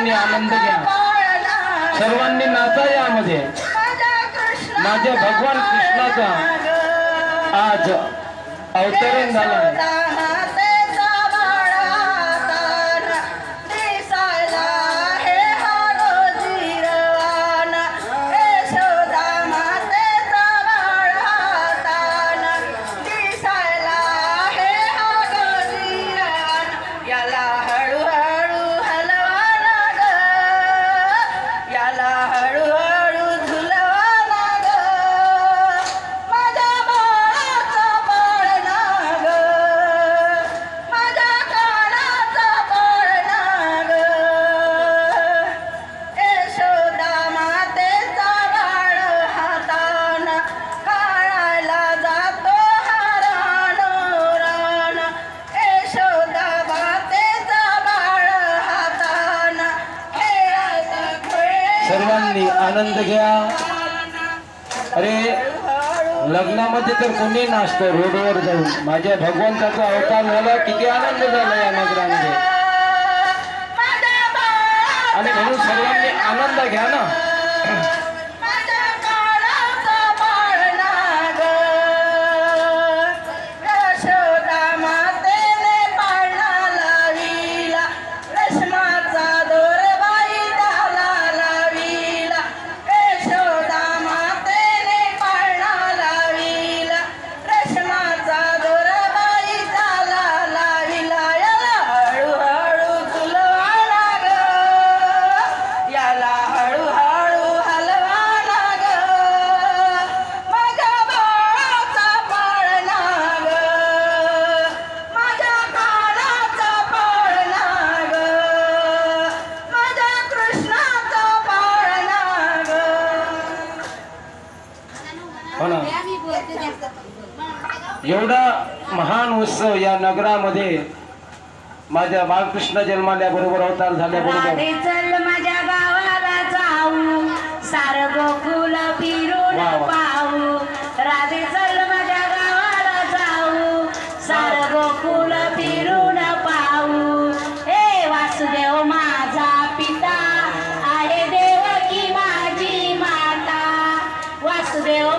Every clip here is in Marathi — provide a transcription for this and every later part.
सर्वांनी आनंद घ्या. सर्वांनी नाचा यामध्ये. माझ्या भगवान कृष्णाचा आज अवतरण झाला आनंद घ्या. अरे लग्नामध्ये तर कोणी नाचतं रोडवर जाऊन. माझ्या भगवंताचा अवतार झाला किती आनंद झाला या नगरामध्ये. आणि म्हणून सर्वांनी आनंद घ्या ना. एवढा महान उत्सव या नगरामध्ये माझ्या बाळकृष्ण जन्माल्याबरोबर अवतार झाल्याबरोबर. माझा पिता आहे देव की माझी माता. वासुदेव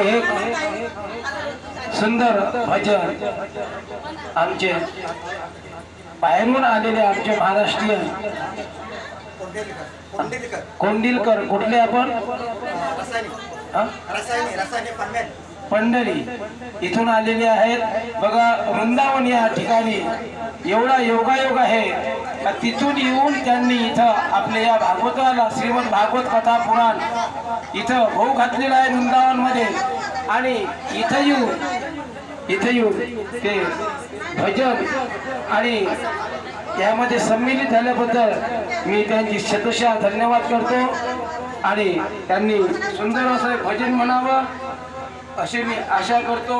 एक सुंदर भजन आमचे बाहेरून आलेले आमचे महाराष्ट्रीय कोंडिलकर कुठले आपण पंढरी इथून आलेले आहेत. बघा वृंदावन या ठिकाणी एवढा योगायोग आहे का तिथून येऊन त्यांनी इथं आपल्या या भागवताला श्रीमद भागवत कथा पुराण इथं भाऊ घातलेला आहे वृंदावनमध्ये. आणि इथं येऊन इथं येऊन ते भजन आणि यामध्ये संमिलित झाल्याबद्दल मी त्यांची शतशा धन्यवाद करतो. आणि त्यांनी सुंदर असं भजन म्हणावं. अशी मी आशा करतो.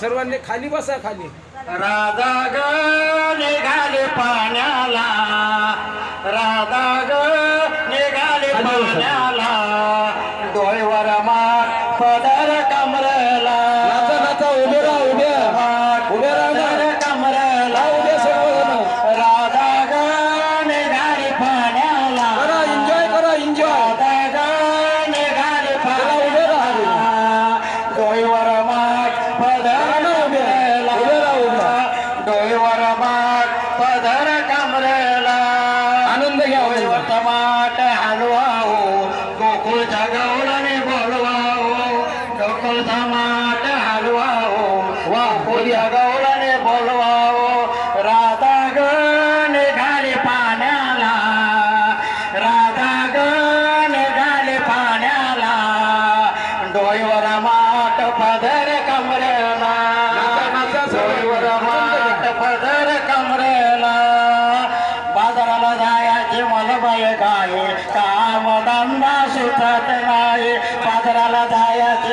सर्वांनी खाली बसा खाली. राधा ग निघाले पाण्याला. राधा ग निघाले पाण्याला. जात नाही पादराला जायचे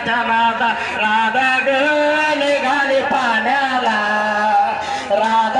माझ्या राधा ग निघाली पाण्याला राधा